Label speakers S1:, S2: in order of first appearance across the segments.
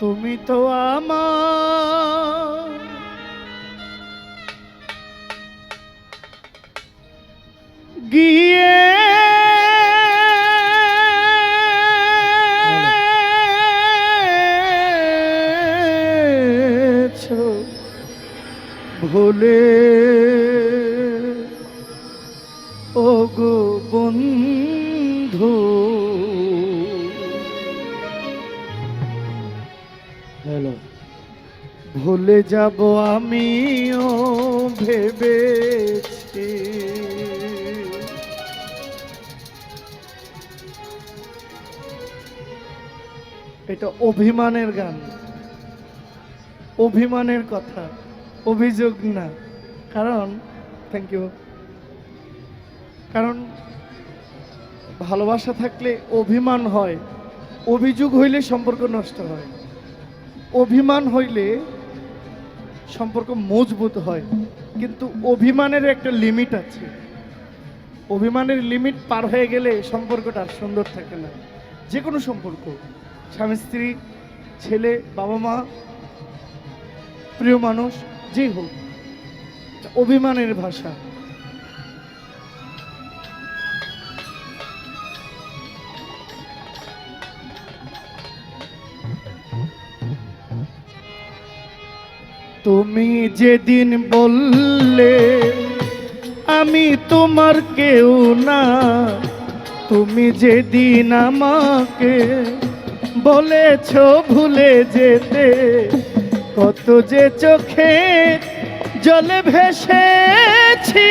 S1: তুমি তো আমার। গিয়ে ভুলে ভুলে যাব আমিও ভেবেছি। এটা অভিমানের গান। অভিমানের কথা। অভিযোগ না। কারণ থ্যাংক ইউ কারণ, ভালোবাসা থাকলে অভিমান হয়। অভিযোগ হইলে সম্পর্ক নষ্ট হয়। অভিমান হইলে সম্পর্ক মজবুত হয়, কিন্তু অভিমানের একটা লিমিট আছে। অভিমানের লিমিট পার হয়ে গেলে সম্পর্কটা আর সুন্দর থাকে না। যে কোনো সম্পর্ক, স্বামী, স্ত্রী, ছেলে, বাবা মা, প্রিয় মানুষ, যেই হোক, অভিমানের ভাষা। তুমি যেদিন বললে, আমি তোমার কেউ না। তুমি যেদিন আমাকে বলেছ ভুলে যেতে, কত যে চোখে জলে ভেসেছি।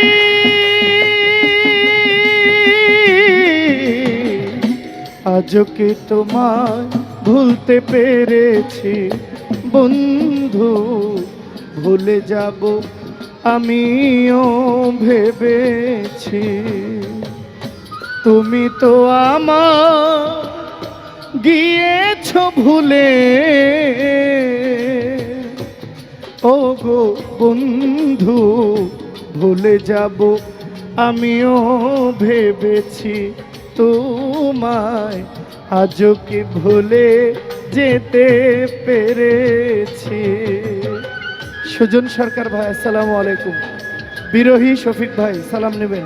S1: আজও কি তোমায় ভুলতে পেরেছি, বন্ধু? ভুলে যাব, আমিও ভেবেছি। তুমি তো আমার গিয়েছ ভুলে। ও গো বন্ধু, ভুলে যাব, আমিও ভেবেছি। তোমায় আজও কি ভুলে যেতে পেরেছি? সুজন সরকার ভাই আসসালামু আলাইকুম। বিরোহী শফিক ভাই সালাম নেবেন।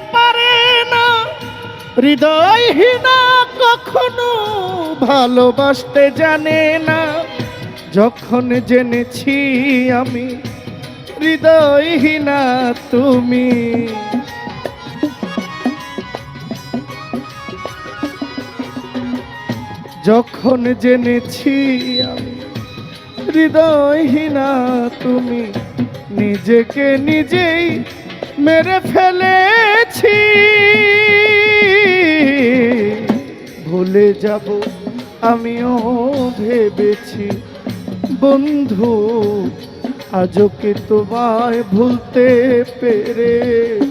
S1: হৃদয়হীনা কখনো ভালোবাসতে জানে না। যখন জেনেছি আমি, হৃদয়হীনা তুমি। যখন জেনেছি আমি, হৃদয়হীনা তুমি। নিজেকে নিজেই মেরে ফেলেছি। ভুলে যাব আমিও ভেবেছি। বন্ধু আজকে তোমায় ভুলতে পেরেছি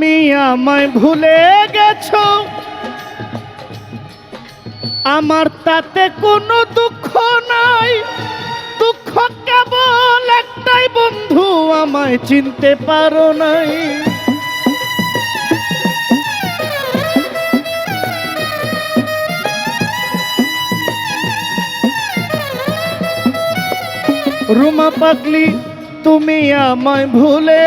S1: তুমি আমায় ভুলে গেছ। আমার তাতে কোনো দুঃখ নাই। দুঃখ কেবল একটাই বন্ধু, আমায় চিনতে পারো নাই। রুমা পাগলি, তুমি আমায় ভুলে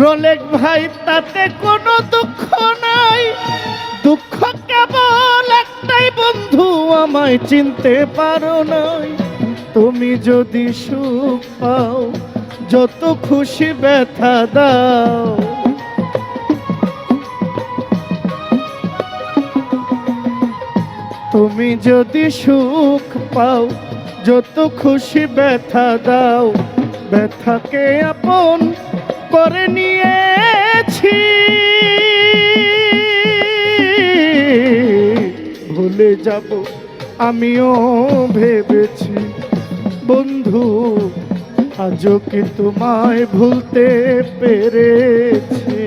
S1: রোলেক ভাই, তাতে কোনো দুঃখ নাই। দুঃখ কেবল একটাই বন্ধু, আমায় চিনতে পারো নাই। তুমি যদি সুখ পাও, যত খুশি ব্যথা দাও। তুমি যদি সুখ পাও, যত খুশি ব্যথা দাও। ব্যথাকে আপন করে নিয়েছি। ভুলে যাব আমিও ভেবেছি। বন্ধু আজও কি তোমায় ভুলতে পেরেছি?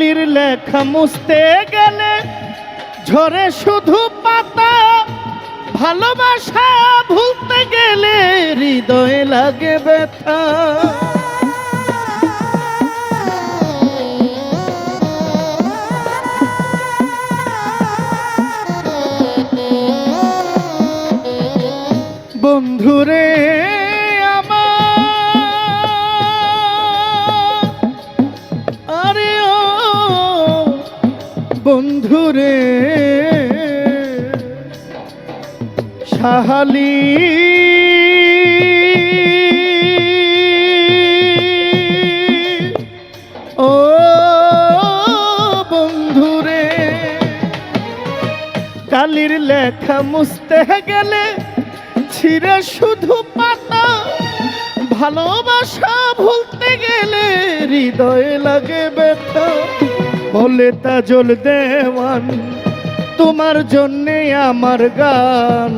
S1: কালির লেখা মুছতে গেলে ঝরে শুধু পাতা। ভালোবাসা ভুলতে গেলে হৃদয়ে লাগে ব্যথা। বন্ধুরে সাহালি। ও বন্ধুরে, কালির লেখা মুছতে গেলে ছিঁড়ে শুধু পাতা, ভালোবাসা ভুলতে গেলে হৃদয়ে লাগে ব্যথা, বলে তাজল দেওয়ান তোমার জন্যে আমার গান।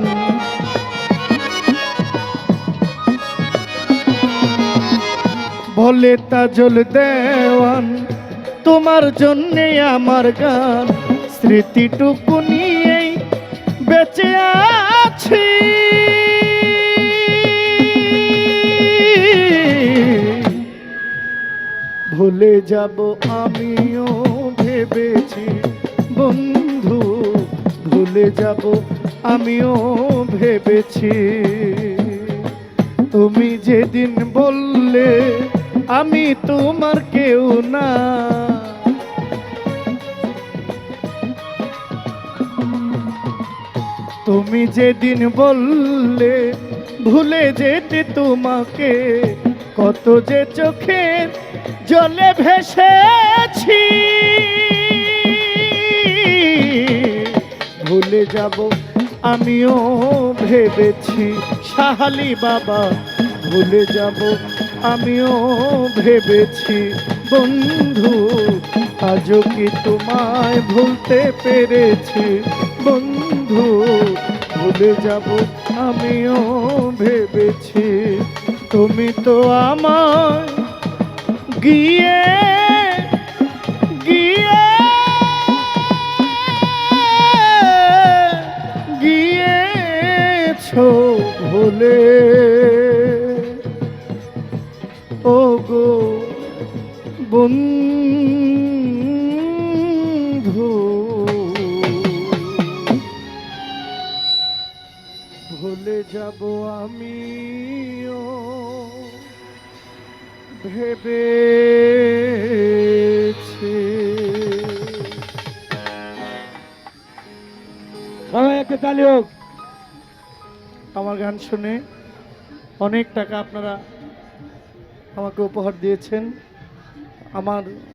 S1: বলে তাজল দেওয়ান, তোমার জন্যে আমার গান। স্মৃতিটুকু নিয়েই বেঁচে আছি। ভুলে যাব আমিও ভেবেছি বন্ধু। ভুলে যাব, আমিও ভেবেছি। তুমি যেদিন বললে, আমি তোমার কেউ না। তুমি যেদিন বললে, ভুলে যেতে তোমাকে। কত যে চোখের জলে ভেসেছি। ভুলে যাব। আমিও ভেবেছি সাহালি বাবা, ভুলে যাব। আমিও ভেবেছি, বন্ধু, আজও কি তোমায় ভুলতে পেরেছি? বন্ধু, ভুলে যাব, আমিও ভেবেছি। তুমি তো আমার গিয়ে ভোলে ও গো বন্ধু ভুলে
S2: যাব আমিও ভেবে একটা তালি হোক।
S1: আমার গান শুনে অনেক টাকা আপনারা আমাকে উপহার দিয়েছেন। আমার